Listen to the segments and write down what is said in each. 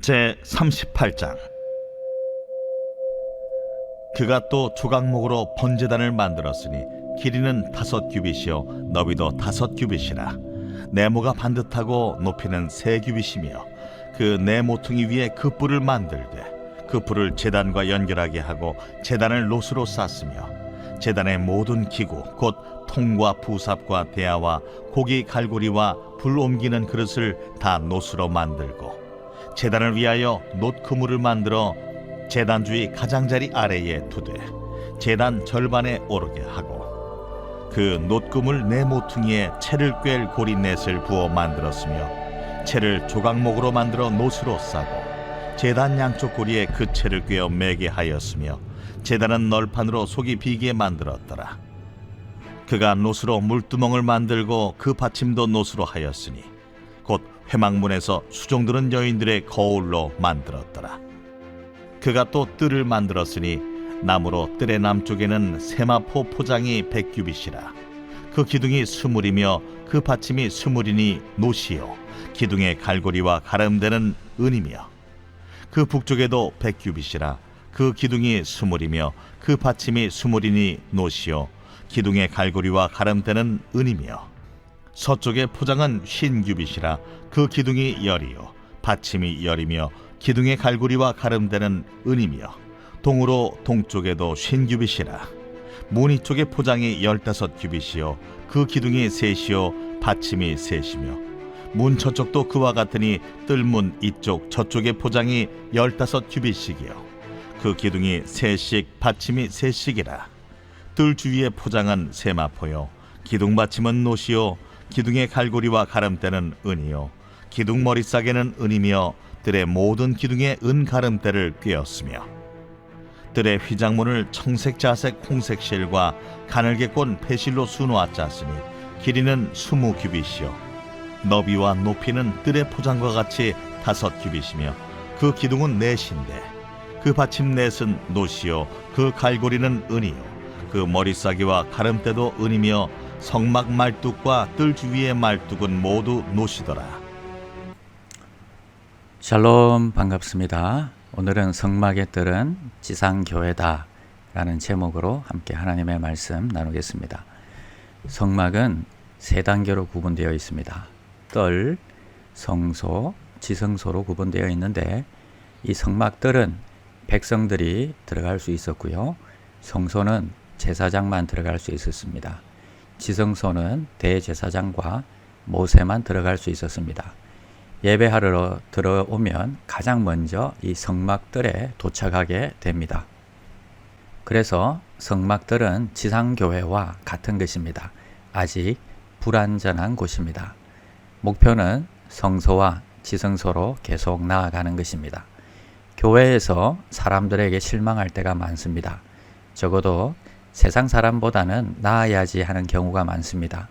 제 38장. 그가 또 조각목으로 번제단을 만들었으니 길이는 다섯 규빗이요 너비도 다섯 규빗이라. 네모가 반듯하고 높이는 세 규빗이며 그 네 모퉁이 위에 그 뿔을 만들되 그 뿔을 제단과 연결하게 하고 제단을 노스로 쌌으며 제단의 모든 기구 곧 통과 부삽과 대야와 고기 갈고리와 불 옮기는 그릇을 다 노스로 만들고 제단을 위하여 놋 그물을 만들어 제단 주위 가장자리 아래에 두되 제단 절반에 오르게 하고 그 놋그물 네 모퉁이에 채를 꿰 고리넷을 부어 만들었으며 채를 조각목으로 만들어 놋으로 싸고 제단 양쪽 고리에 그 채를 꿰어 매게 하였으며 제단은 널판으로 속이 비게 만들었더라. 그가 놋으로 물두멍을 만들고 그 받침도 놋으로 하였으니 곧 회막문에서 수종드는 여인들의 거울로 만들었더라. 그가 또 뜰을 만들었으니 나무로 뜰의 남쪽에는 세마포 포장이 백규빗이라. 그 기둥이 스물이며 그 받침이 스물이니 노시요. 기둥의 갈고리와 가름대는 은이며 그 북쪽에도 백규빗이라. 그 기둥이 스물이며 그 받침이 스물이니 노시요. 기둥의 갈고리와 가름대는 은이며 서쪽의 포장은 흰 규빗이라 그 기둥이 열이요 받침이 열이며 기둥의 갈고리와 가름대는 은이며 동으로 동쪽에도 흰 규빗이라. 무늬 쪽의 포장이 열다섯 규빗이요 그 기둥이 셋이요 받침이 셋이며 문 저쪽도 그와 같으니 뜰문 이쪽 저쪽의 포장이 열다섯 규빗씩이요 그 기둥이 셋씩 받침이 셋씩이라. 뜰 주위의 포장은 세마포요 기둥 받침은 노시요 기둥의 갈고리와 가름대는 은이요. 기둥 머리싸개는 은이며 뜰의 모든 기둥에 은 가름대를 꿰었으며 뜰의 휘장문을 청색 자색 홍색 실과 가늘게 꼰 배실로 수놓아 짰으니 길이는 스무 규빗이요. 너비와 높이는 뜰의 포장과 같이 다섯 규빗이며 그 기둥은 넷인데 그 받침 넷은 노시요. 그 갈고리는 은이요. 그 머리싸기와 가름대도 은이며 성막 말뚝과 뜰 주위의 말뚝은 모두 노시더라. 샬롬 반갑습니다. 오늘은 성막의 뜰은 지상교회다 라는 제목으로 함께 하나님의 말씀 나누겠습니다. 성막은 세 단계로 구분되어 있습니다. 뜰, 성소, 지성소로 구분되어 있는데 이 성막들은 백성들이 들어갈 수 있었고요. 성소는 제사장만 들어갈 수 있었습니다. 지성소는 대제사장과 모세만 들어갈 수 있었습니다. 예배하러 들어오면 가장 먼저 이 성막들에 도착하게 됩니다. 그래서 성막들은 지상교회와 같은 것입니다. 아직 불완전한 곳입니다. 목표는 성소와 지성소로 계속 나아가는 것입니다. 교회에서 사람들에게 실망할 때가 많습니다. 적어도 세상 사람보다는 나아야지 하는 경우가 많습니다.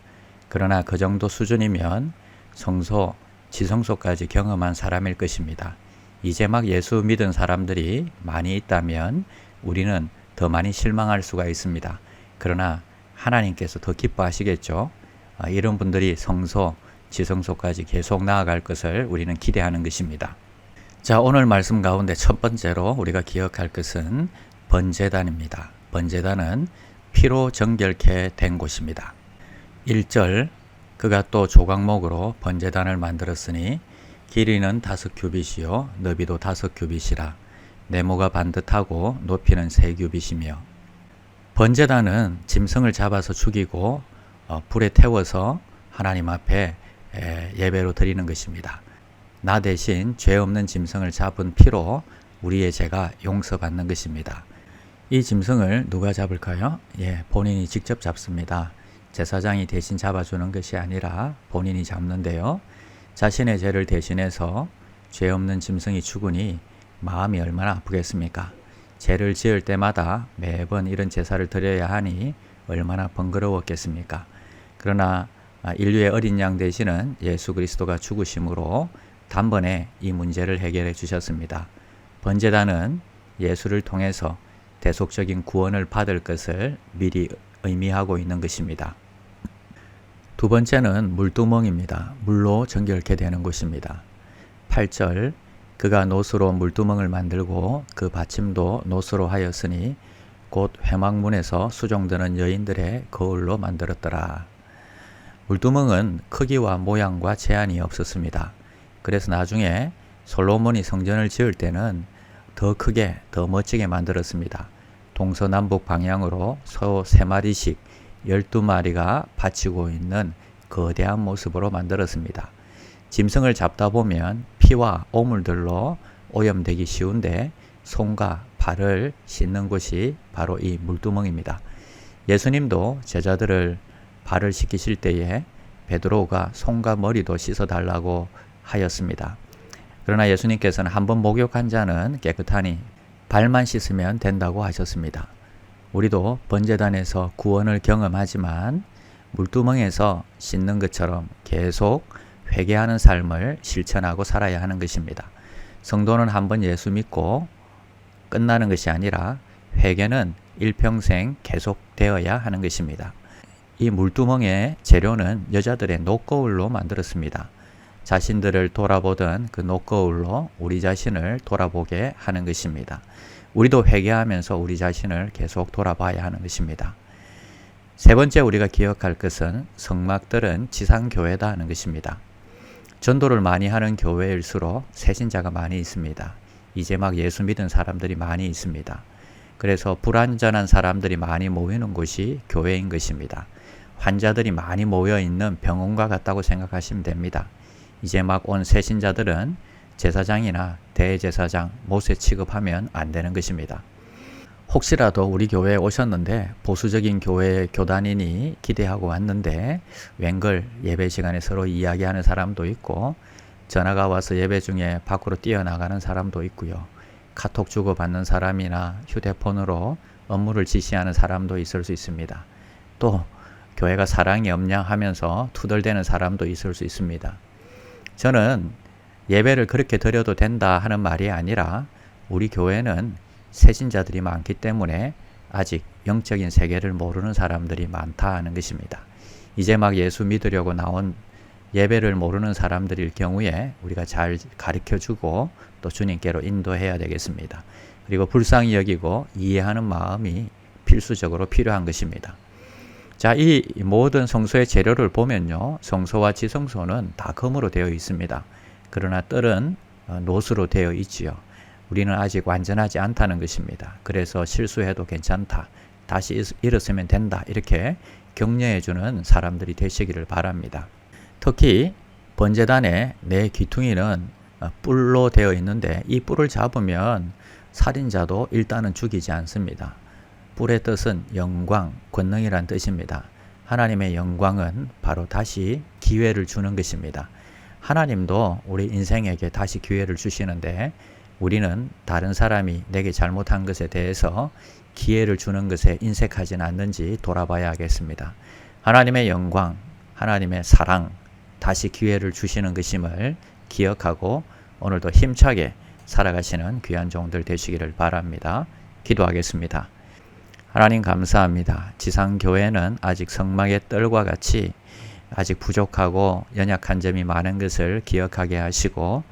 그러나 그 정도 수준이면 성소, 지성소까지 경험한 사람일 것입니다. 이제 막 예수 믿은 사람들이 많이 있다면 우리는 더 많이 실망할 수가 있습니다. 그러나 하나님께서 더 기뻐하시겠죠. 아, 이런 분들이 성소, 지성소까지 계속 나아갈 것을 우리는 기대하는 것입니다. 자, 오늘 말씀 가운데 첫 번째로 우리가 기억할 것은 번제단입니다. 번제단은 피로 정결케 된 곳입니다. 1절 그가 또 조각목으로 번제단을 만들었으니 길이는 다섯 규빗이요 너비도 다섯 규빗이라 네모가 반듯하고 높이는 세 규빗이며 번제단은 짐승을 잡아서 죽이고 어, 불에 태워서 하나님 앞에 에, 예배로 드리는 것입니다. 나 대신 죄 없는 짐승을 잡은 피로 우리의 죄가 용서받는 것입니다. 이 짐승을 누가 잡을까요? 예, 본인이 직접 잡습니다. 제사장이 대신 잡아주는 것이 아니라 본인이 잡는데요. 자신의 죄를 대신해서 죄 없는 짐승이 죽으니 마음이 얼마나 아프겠습니까? 죄를 지을 때마다 매번 이런 제사를 드려야 하니 얼마나 번거로웠겠습니까? 그러나 인류의 어린 양 대신은 예수 그리스도가 죽으심으로 단번에 이 문제를 해결해 주셨습니다. 번제단은 예수를 통해서 대속적인 구원을 받을 것을 미리 의미하고 있는 것입니다. 두 번째는 물두멍입니다. 물로 정결케 되는 곳입니다. 8절 그가 노수로 물두멍을 만들고 그 받침도 노수로 하였으니 곧 회막문에서 수종드는 여인들의 거울로 만들었더라. 물두멍은 크기와 모양과 제한이 없었습니다. 그래서 나중에 솔로몬이 성전을 지을 때는 더 크게, 더 멋지게 만들었습니다. 동서남북 방향으로 소세 마리씩 12마리가 받치고 있는 거대한 모습으로 만들었습니다. 짐승을 잡다 보면 피와 오물들로 오염되기 쉬운데 손과 발을 씻는 곳이 바로 이 물두멍입니다. 예수님도 제자들을 발을 씻기실 때에 베드로가 손과 머리도 씻어 달라고 하였습니다. 그러나 예수님께서는 한번 목욕한 자는 깨끗하니 발만 씻으면 된다고 하셨습니다. 우리도 번제단에서 구원을 경험하지만 물두멍에서 씻는 것처럼 계속 회개하는 삶을 실천하고 살아야 하는 것입니다. 성도는 한번 예수 믿고 끝나는 것이 아니라 회개는 일평생 계속되어야 하는 것입니다. 이 물두멍의 재료는 여자들의 녹거울로 만들었습니다. 자신들을 돌아보던 그 녹거울로 우리 자신을 돌아보게 하는 것입니다. 우리도 회개하면서 우리 자신을 계속 돌아봐야 하는 것입니다. 세 번째 우리가 기억할 것은 성막들은 지상교회다 하는 것입니다. 전도를 많이 하는 교회일수록 새신자가 많이 있습니다. 이제 막 예수 믿은 사람들이 많이 있습니다. 그래서 불완전한 사람들이 많이 모이는 곳이 교회인 것입니다. 환자들이 많이 모여 있는 병원과 같다고 생각하시면 됩니다. 이제 막 온 새신자들은 제사장이나 대제사장, 모세 취급하면 안 되는 것입니다. 혹시라도 우리 교회에 오셨는데 보수적인 교회 교단이니 기대하고 왔는데 웬걸 예배 시간에 서로 이야기하는 사람도 있고 전화가 와서 예배 중에 밖으로 뛰어나가는 사람도 있고요. 카톡 주고받는 사람이나 휴대폰으로 업무를 지시하는 사람도 있을 수 있습니다. 또 교회가 사랑이 없냐 하면서 투덜대는 사람도 있을 수 있습니다. 저는 예배를 그렇게 드려도 된다 하는 말이 아니라 우리 교회는 새신자들이 많기 때문에 아직 영적인 세계를 모르는 사람들이 많다 하는 것입니다. 이제 막 예수 믿으려고 나온 예배를 모르는 사람들일 경우에 우리가 잘 가르쳐 주고 또 주님께로 인도해야 되겠습니다. 그리고 불쌍히 여기고 이해하는 마음이 필수적으로 필요한 것입니다. 자, 이 모든 성소의 재료를 보면요. 성소와 지성소는 다 금으로 되어 있습니다. 그러나 뜰은 어, 노수로 되어 있지요. 우리는 아직 완전하지 않다는 것입니다. 그래서 실수해도 괜찮다. 다시 일어서면 된다. 이렇게 격려해 주는 사람들이 되시기를 바랍니다. 특히 번제단에 내 귀퉁이는 어, 뿔로 되어 있는데 이 뿔을 잡으면 살인자도 일단은 죽이지 않습니다. 뿔의 뜻은 영광, 권능이란 뜻입니다. 하나님의 영광은 바로 다시 기회를 주는 것입니다. 하나님도 우리 인생에게 다시 기회를 주시는데 우리는 다른 사람이 내게 잘못한 것에 대해서 기회를 주는 것에 인색하지는 않는지 돌아봐야 하겠습니다. 하나님의 영광, 하나님의 사랑, 다시 기회를 주시는 것임을 기억하고 오늘도 힘차게 살아가시는 귀한 종들 되시기를 바랍니다. 기도하겠습니다. 하나님 감사합니다. 지상교회는 아직 성막의 뜰과 같이 아직 부족하고 연약한 점이 많은 것을 기억하게 하시고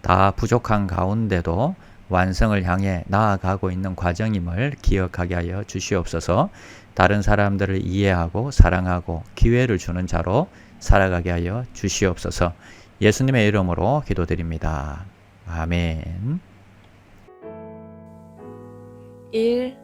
다 부족한 가운데도 완성을 향해 나아가고 있는 과정임을 기억하게 하여 주시옵소서 다른 사람들을 이해하고 사랑하고 기회를 주는 자로 살아가게 하여 주시옵소서 예수님의 이름으로 기도드립니다. 아멘. 1.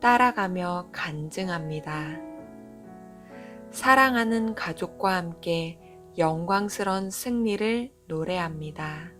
따라가며 간증합니다. 사랑하는 가족과 함께 영광스런 승리를 노래합니다.